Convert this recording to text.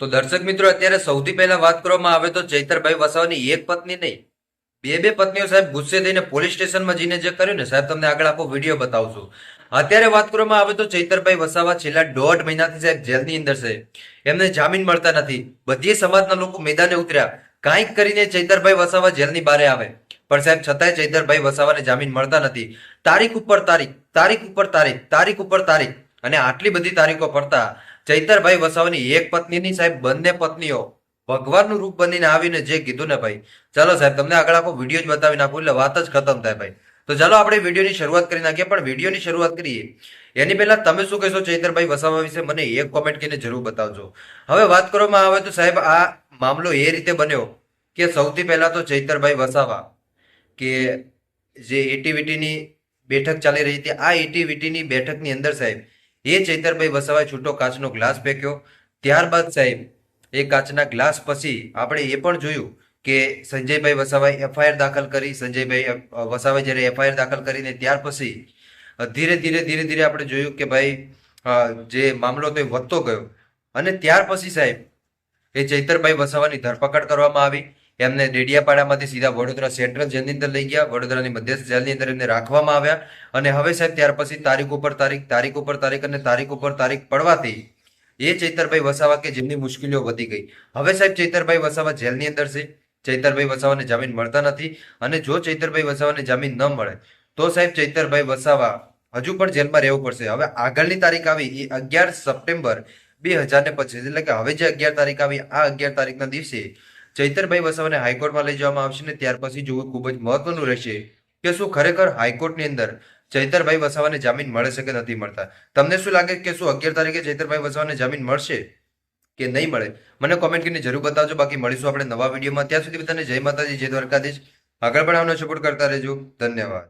તો દર્શક મિત્રો, અત્યારે સૌથી પહેલા વાત કરવામાં આવે તો ચૈતરભાઈ વસાવાની એક પત્ની નહીં, બે બે પત્નીઓ સાહેબ ગુસ્સે થઈને પોલીસ સ્ટેશનમાં જઈને જે કર્યું ને, સાહેબ તમને આગળ આખો વીડિયો બતાવશું. અત્યારે વાત કરવામાં આવે તો ચૈતરભાઈ વસાવા છેલ્લા દોઢ મહિનાથી સાહેબ જેલની અંદર છે. એમને જામીન મળતા નથી. બધી સમાજના લોકો મેદાને ઉતર્યા. કાંઈક કરીને ચૈતરભાઈ વસાવા જેલની બહારે આવે. પણ સાહેબ છતાંય ચૈતરભાઈ વસાવાને જામીન મળતા નથી. તારીખ ઉપર તારીખ તારીખ ઉપર તારીખ તારીખ ઉપર તારીખ. અને આટલી બધી તારીખો પડતા ચૈતરભાઈ વસાવાની એક પત્નીની સાહેબ, બંને પત્નીઓ ભગવાનનું રૂપ બનીને આવીને જે કીધું ને ભાઈ. ચાલો સાહેબ, તમને આગળ આખો વીડિયો જ બતાવી નાખું, એટલે વાત જ ખતમ થાય ભાઈ. તો ચાલો આપણે વિડીયોની શરૂઆત કરી નાખીએ, પણ વિડીયોની શરૂઆત કરીએ. એની પહેલા તમે શું કહેશો ચૈતરભાઈ વસાવા વિશે? મને એક કોમેન્ટ કરીને જરૂર બતાવજો. હવે વાત કરવામાં આવે તો સાહેબ, આ મામલો એ રીતે બન્યો કે સૌથી પહેલા તો ચૈતરભાઈ વસાવા કે જે એટીવીટીની બેઠક ચાલી રહી હતી, આ એટીવીટીની બેઠકની અંદર સાહેબ એ ચૈતરભાઈ વસાવાએ છૂટો કાચનો ગ્લાસ ફેંક્યો. ત્યારબાદ સાહેબ, એ કાચના ગ્લાસ પછી આપણે એ પણ જોયું કે સંજયભાઈ વસાવાએ એફઆઈઆર દાખલ કરી, સંજયભાઈ વસાવાએ જ્યારે એફઆઈઆર દાખલ કરીને ત્યાર પછી ધીરે ધીરે ધીરે ધીરે આપણે જોયું કે ભાઈ જે મામલો તો એ વધતો ગયો. અને ત્યાર પછી સાહેબ, એ ચૈતરભાઈ વસાવાની ધરપકડ કરવામાં આવી. એમને ડેડિયાપાડામાંથી સીધા વડોદરા સેન્ટ્રલ જેલની અંદર લઈ ગયા. વડોદરાની મધ્યસ્થ જેલની અંદર એમને રાખવામાં આવ્યા. અને હવે સાહેબ, ત્યાર પછી તારીખ ઉપર તારીખ તારીખ ઉપર તારીખ અને તારીખ ઉપર તારીખ પડવાથી એ ચૈતરભાઈ વસાવા કે જેમની મુશ્કેલીઓ વધી ગઈ. હવે સાહેબ, ચૈતરભાઈ વસાવા જેલની અંદર છે. ચૈતરભાઈ વસાવાને જામીન મળતા નથી અને જો ચૈતરભાઈ વસાવાને જામીન ન મળે, તો સાહેબ, ચૈતરભાઈ વસાવા હજુ પણ જેલમાં રહેવું પડશે. હવે આગળની તારીખ આવી એ અગિયાર સપ્ટેમ્બર બે હજાર ને પચીસ, એટલે કે હવે જે અગિયાર તારીખ આવી, આ અગિયાર તારીખના દિવસે ચૈતરભાઈ વસાવાને હાઈકોર્ટમાં લઈ જવામાં આવશે ને ત્યાર પછી જોવું ખૂબ જ મહત્વનું રહેશે કે શું ખરેખર હાઈકોર્ટની અંદર ચૈતરભાઈ વસાવાને જામીન મળે છે કે નથી મળતા. તમને શું લાગે કે શું અગિયાર તારીખે ચૈતરભાઈ વસાવાને જામીન મળશે કે નહીં મળે? મને કોમેન્ટ કરીને જરૂર બતાવજો. બાકી મળીશું આપણે નવા વિડીયોમાં. ત્યાં સુધી બધાને જય માતાજી, જય દ્વારકાધીશ. આગળ પણ આવનો સપોર્ટ કરતા રહેજો. ધન્યવાદ.